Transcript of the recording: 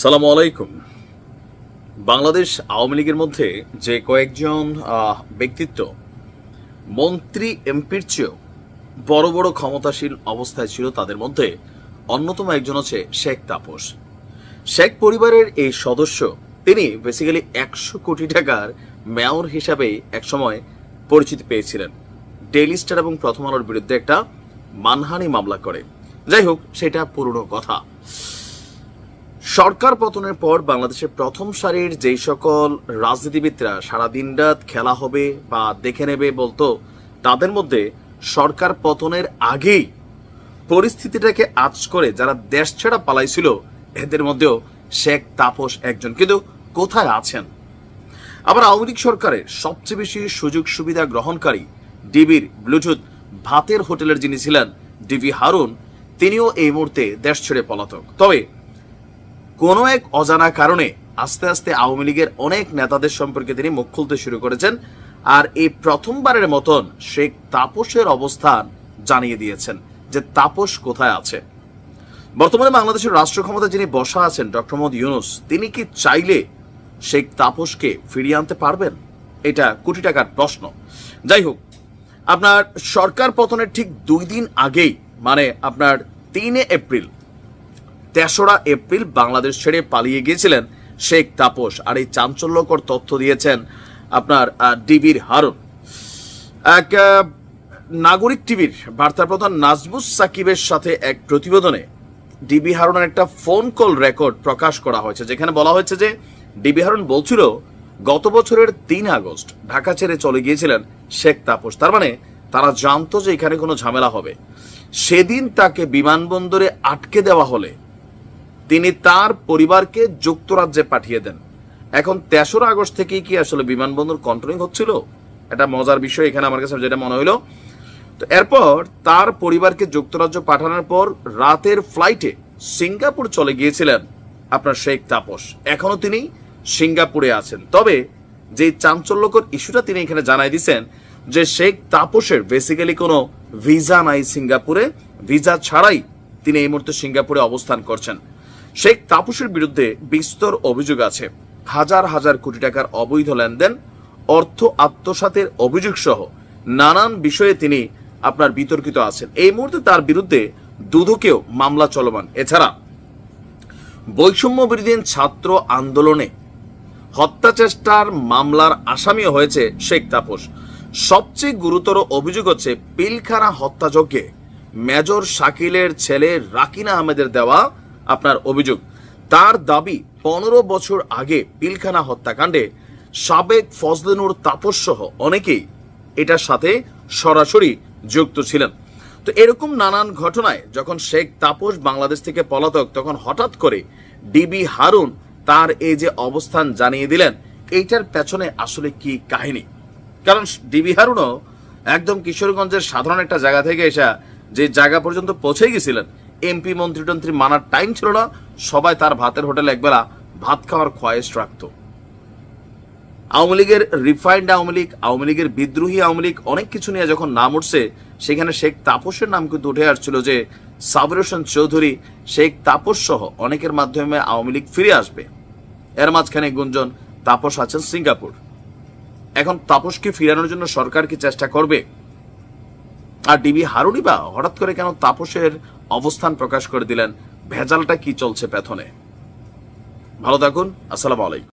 সালাম আলাইকুম। বাংলাদেশ আওয়ামী লীগের মধ্যে যে কয়েকজন ব্যক্তিত্ব, মন্ত্রী, এমপির চেয়েও বড় বড় ক্ষমতাশীল অবস্থায় ছিল তাদের মধ্যে অন্যতম একজন হচ্ছে শেখ তাপস। শেখ পরিবারের এই সদস্য, তিনি বেসিক্যালি একশো কোটি টাকার মেয়র হিসাবে একসময় পরিচিতি পেয়েছিলেন। ডেইলি স্টার এবং প্রথম আলোর বিরুদ্ধে একটা মানহানি মামলা করে। যাই হোক, সেটা পুরনো কথা। সরকার পতনের পর বাংলাদেশের প্রথম সারির যেই সকল রাজনীতিবিদরা সারা দিন রাত খেলা হবে বা দেখে নেবে বলতো, তাদের মধ্যে সরকার পতনের আগেই পরিস্থিতিটাকে আজ করে যারা দেশ ছেড়া পালাইছিল, এদের মধ্যেও শেখ তাপস একজন। কিন্তু কোথায় আছেন? আবার আওয়ামী লীগ সরকারের সবচেয়ে বেশি সুযোগ সুবিধা গ্রহণকারী ডিবির ব্লুটুথ ভাতের হোটেলের যিনি ছিলেন, ডিবি হারুন, তিনিও এই মুহূর্তে দেশ ছেড়ে পলাতক। তবে কোনো এক অজানা কারণে আস্তে আস্তে আওয়ামী লীগের অনেক নেতাদের সম্পর্কে তিনি মুখ খুলতে শুরু করেছেন আর এই প্রথমবারের মতন শেখ তাপসের অবস্থান জানিয়ে দিয়েছেন যে তাপস কোথায় আছে। বর্তমানে বাংলাদেশের রাষ্ট্র ক্ষমতা যিনি বসা আছেন, ডক্টর মোহাম্মদ ইউনুস, তিনি কি চাইলে শেখ তাপসকে ফিরিয়ে আনতে পারবেন? এটা কোটি টাকার প্রশ্ন। যাই হোক, আপনার সরকার পতনের ঠিক দুই দিন আগেই মানে আপনার তিনে এপ্রিল তেসরা এপ্রিল বাংলাদেশ ছেড়ে পালিয়ে গিয়েছিলেন শেখ তাপস আর এই চাঞ্চল্যকর তথ্য দিয়েছেন আপনার ডিবির হারুন। এক নাগরিক টিভির বার্তা প্রধান নাজমুস সাকিবের সাথে এক প্রতিবেদনে ডিবি হারুনের একটা ফোন কল রেকর্ড প্রকাশ করা হয়েছে, যেখানে বলা হয়েছে যে ডিবি হারুন বলছিল, গত বছরের তিন আগস্ট ঢাকা ছেড়ে চলে গিয়েছিলেন শেখ তাপস। তার মানে তারা জানতো যে এখানে কোনো ঝামেলা হবে। সেদিন তাকে বিমানবন্দরে আটকে দেওয়া হলে তিনি তার পরিবারকে যুক্তরাজ্যে পাঠিয়ে দেন। এখন তেসরা আগস্ট থেকেই কি আসলে বিমানবন্দর কন্ট্রোলিং হচ্ছিল? এটা মজার বিষয় এখানে আমার কাছে যেটা মনে হলো তো এরপর তার পরিবারকে যুক্তরাজ্য পাঠানোর পর রাতের ফ্লাইটে সিঙ্গাপুর চলে গিয়েছিলেন আপনার শেখ তাপস। এখনও তিনি সিঙ্গাপুরে আছেন। তবে যে চাঞ্চল্যকর ইস্যুটা তিনি এখানে জানাই দিয়েছেন যে শেখ তাপসের বেসিক্যালি কোনো ভিসা নাই সিঙ্গাপুরে। ভিসা ছাড়াই তিনি এই মুহূর্তে সিঙ্গাপুরে অবস্থান করছেন। শেখ তাপসের বিরুদ্ধে বিস্তর অভিযোগ আছে। হাজার হাজার কোটি টাকার অবৈধ লেনদেন, অর্থ আত্মসাতের অভিযোগ সহ নানান বিষয়ে তিনি আপনার বিতর্কিত আছেন। এই মুহূর্তে তার বিরুদ্ধে দুদকেও মামলা চলমান। এছাড়া বৈষম্য বিরোধী ছাত্র আন্দোলনে হত্যা চেষ্টার মামলার আসামিও হয়েছে শেখ তাপস। সবচেয়ে গুরুতর অভিযোগ হচ্ছে পিলখানা হত্যাযজ্ঞে মেজর শাকিলের ছেলে রাকিনা আহমেদের দেওয়া আপনার অভিযোগ। তার দাবি, পনেরো বছর আগে পিলখানা হত্যাকাণ্ডে সাবেক ফজলেনুর তাপস সহ অনেকেই এটার সাথে সরাসরি যুক্ত ছিলেন। তো এরকম নানান ঘটনায় যখন শেখ তাপস বাংলাদেশ থেকে পলাতক, তখন হঠাৎ করে ডিবি হারুন তার এই যে অবস্থান জানিয়ে দিলেন, এইটার পেছনে আসলে কি কাহিনী? কারণ ডিবি হারুনও একদম কিশোরগঞ্জের সাধারণ একটা জায়গা থেকে এসা যে জায়গা পর্যন্ত পৌঁছে গেছিলেন এমপি মন্ত্রী টন্ত্রী মানার টাইম ছিল না, সবাই তার ভাতের হোটেলে একবেলা ভাত খাওয়ার খোয়াইশ রাখতো। আওয়ামী লীগের রিফাইন্ড আওয়ামী লীগ, আওয়ামী লীগের বিদ্রোহী আওয়ামী লীগ অনেক কিছু নিয়ে যখন নাম উঠছে, সেখানে শেখ তাপসের নাম কিন্তু উঠে আসছিল যে, সাবির হোসেন চৌধুরী, শেখ তাপস সহ অনেকের মাধ্যমে আওয়ামী লীগ ফিরে আসবে। এর মাঝখানে গুঞ্জন, তাপস আছেন সিঙ্গাপুর। এখন তাপসকে ফিরানোর জন্য সরকার কি চেষ্টা করবে? আর ডিবি হারুনিবা হঠাৎ করে কেন তাপসের অবস্থান প্রকাশ করে দিলেন? ভেজালটা কি চলছে পেথনে ভালো থাকুন, আসসালামু আলাইকুম।